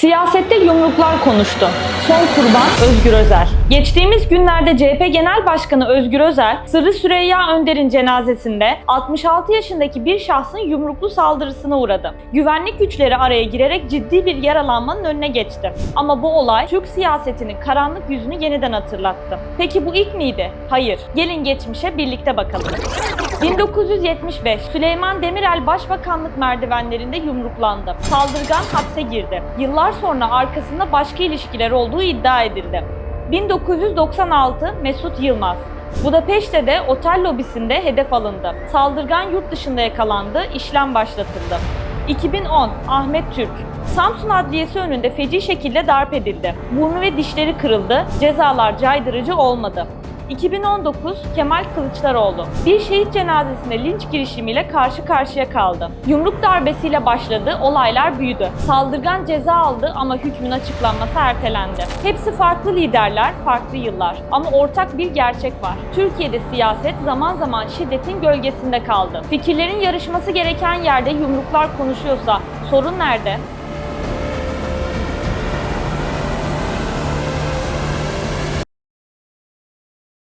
Siyasette yumruklar konuştu. Son kurban Özgür Özel. Geçtiğimiz günlerde CHP Genel Başkanı Özgür Özel, Sırrı Süreyya Önder'in cenazesinde 66 yaşındaki bir şahsın yumruklu saldırısına uğradı. Güvenlik güçleri araya girerek ciddi bir yaralanmanın önüne geçti. Ama bu olay Türk siyasetinin karanlık yüzünü yeniden hatırlattı. Peki bu ilk miydi? Hayır. Gelin geçmişe birlikte bakalım. 1975 Süleyman Demirel Başbakanlık merdivenlerinde yumruklandı. Saldırgan hapse girdi. Yıllar sonra arkasında başka ilişkiler olduğu iddia edildi. 1996 Mesut Yılmaz Budapeşte'de otel lobisinde hedef alındı. Saldırgan yurt dışında yakalandı, işlem başlatıldı. 2010 Ahmet Türk Samsun Adliyesi önünde feci şekilde darp edildi. Burnu ve dişleri kırıldı, cezalar caydırıcı olmadı. 2019 Kemal Kılıçdaroğlu bir şehit cenazesinde linç girişimiyle karşı karşıya kaldı. Yumruk darbesiyle başladı, olaylar büyüdü. Saldırgan ceza aldı ama hükmün açıklanması ertelendi. Hepsi farklı liderler, farklı yıllar. Ama ortak bir gerçek var. Türkiye'de siyaset zaman zaman şiddetin gölgesinde kaldı. Fikirlerin yarışması gereken yerde yumruklar konuşuyorsa sorun nerede?